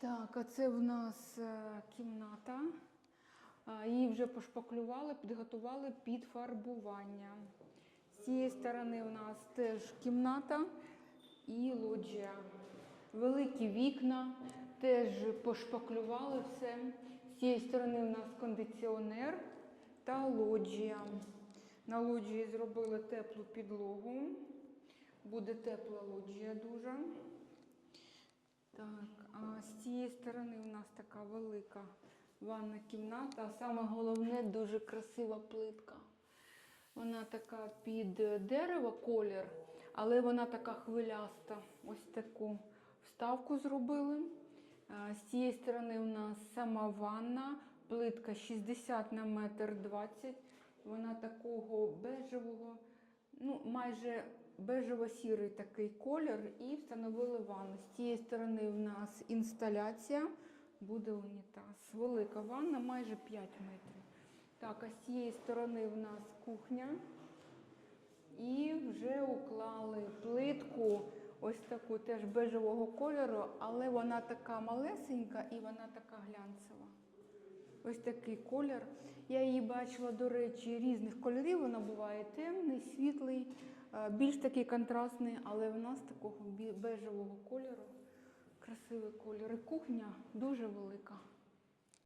Так, а це в нас е, кімната. Її вже пошпаклювали, підготували під фарбування. З цієї сторони у нас теж кімната і лоджія. Великі вікна, теж пошпаклювали все. З цієї сторони у нас кондиціонер та лоджія. На лоджії зробили теплу підлогу. Буде тепла лоджія дуже. Так, а з цієї сторони у нас така велика ванна кімната. А саме головне дуже красива плитка. Вона така під дерево колір, але вона така хвиляста. Ось таку вставку зробили. З цієї сторони у нас сама ванна, плитка 60 на метр 20. Вона такого бежевого, ну майже бежево-сірий такий колір і встановили ванну. З цієї сторони у нас інсталяція, буде унітаз. Велика ванна, майже 5 метрів. Так, а з цієї сторони у нас кухня. І вже уклали плитку, ось таку теж бежевого кольору, але вона така малесенька і вона така глянцева. Ось такий колір. Я її бачила, до речі, різних кольорів. Вона буває темний, світлий, е, більш такий контрастний, але в нас такого бежевого кольору. Красивий кольор. І кухня дуже велика.